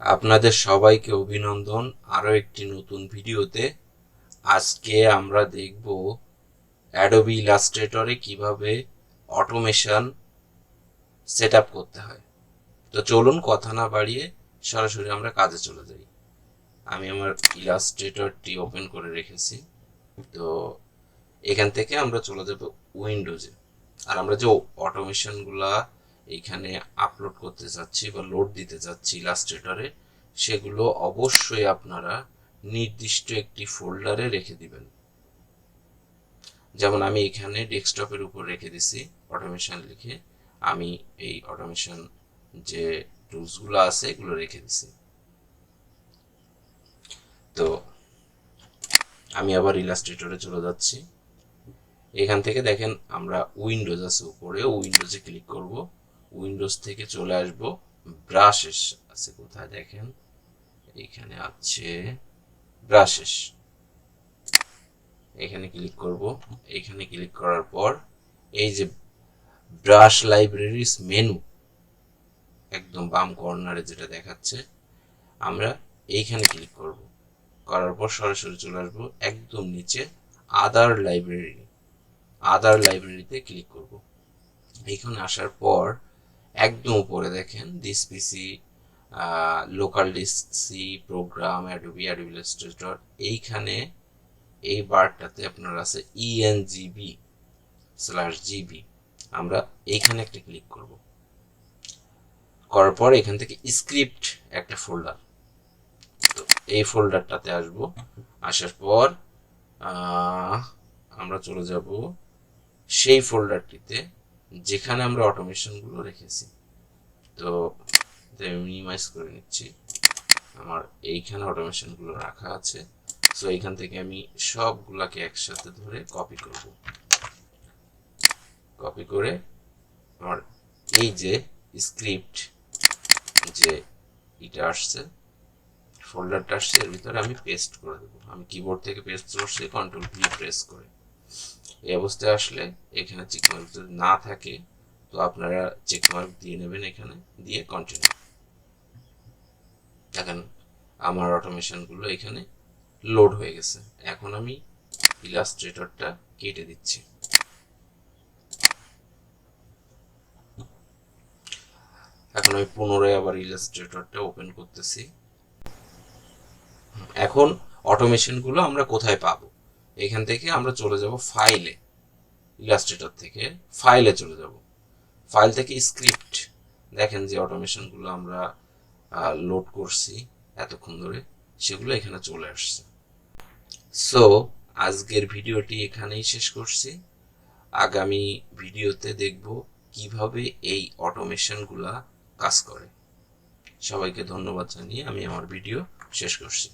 আপনাদের সবাইকে অভিনন্দন আরও একটি নতুন ভিডিওতে। আজকে আমরা দেখব অ্যাডোবি ইলাস্ট্রেটরে কীভাবে অটোমেশন সেট করতে হয়। তো চলুন কথা না বাড়িয়ে সরাসরি আমরা কাজে চলে যাই। আমি আমার ইলাস্ট্রেটরটি ওপেন করে রেখেছি। তো এখান থেকে আমরা চলে যাব উইন্ডোজে আর আমরা যে অটোমেশনগুলা এইখানে আপলোড করতে চাচ্ছি বা লোড দিতে চাচ্ছি ইলাস্ট্রেটরে সেগুলো অবশ্যই আপনারা নির্দিষ্ট একটি ফোল্ডারে রেখে দিবেন। যেমন আমি এখানে ডেস্কটপের উপর রেখে দিছি অটোমেশন লিখে আমি এই অটোমেশন যে টুলসগুলো আছে এগুলো রেখে দিছি। তো আমি আবার ইলাস্ট্রেটরে চলে যাচ্ছি। এখান থেকে দেখেন আমরা উইন্ডোজ আছে উপরে উইন্ডোজে ক্লিক করব। উইন্ডোজ থেকে চলে আসব। ব্রাশেস আছে কোথায় দেখেন? এখানে আছে ব্রাশেস। এখানে ক্লিক করব। এখানে ক্লিক করার পর এই যে ব্রাশ লাইব্রেরিজ মেনু, একদম বাম কর্নারে যেটা দেখাচ্ছে, আমরা এইখানে ক্লিক করব। করার পর সরাসরি চলে আসব একদম নিচে আদার লাইব্রেরি। আদার লাইব্রেরিতে ক্লিক করব। এইখানে আসার পর একদম উপরে দেখেন this PC local disk C program Adobe Adobe Illustrator এইখানে এই বারটাতে আপনার আছে ইএনজিবি স্ল্যাশ জিবি আমরা এইখানে একটা ক্লিক করব। করার পর এখান থেকে স্ক্রিপ্ট একটা ফোল্ডার তো এই ফোল্ডারটাতে আসব। আসার পর আমরা চলে যাব সেই ফোল্ডারটিতে যেখানে আমরা অটোমেশনগুলো রেখেছি। তো আমি মিনিমাইজ করে নিচ্ছি। আমার এইখানে অটোমেশনগুলো রাখা আছে। সো এইখান থেকে আমি সবগুলাকে একসাথে ধরে কপি করব। কপি করে আমার এই যে স্ক্রিপ্ট যে এটা আসছে ফোল্ডারটা আসছে, এর ভিতরে আমি পেস্ট করে দেবো। আমি কিবোর্ড থেকে পেস্ট করছি কন্ট্রোল ভি প্রেস করে। এই অবস্থায় আসলে এখানে চেকমার্ক যদি না থাকে, তো আপনারা চেকমার্ক দিয়ে নেবেন এখানে, দিয়ে কন্টিনিউ দেখেন, আমার অটোমেশনগুলো এখানে লোড হয়ে গেছে। এখন আমি ইলাস্ট্রেটরটা কেটে দিচ্ছি। এখন আমি পুনরায় আবার ইলাস্ট্রেটরটা ওপেন করতেছি। এখন অটোমেশনগুলো আমরা কোথায় পাবো? এখান থেকে আমরা চলে যাব ফাইলে ইলাস্ট্রেটর থেকে ফাইলে চলে যাব। ফাইল থেকে স্ক্রিপ্ট দেখেন যে অটোমেশনগুলো আমরা লোড করছি এতক্ষণ ধরে, সেগুলো এখানে চলে আসছে। সো আজকের ভিডিওটি এখানেই শেষ করছি। আগামী ভিডিওতে দেখব কীভাবে এই অটোমেশনগুলা কাজ করে। সবাইকে ধন্যবাদ জানিয়ে আমি আমার ভিডিও শেষ করছি।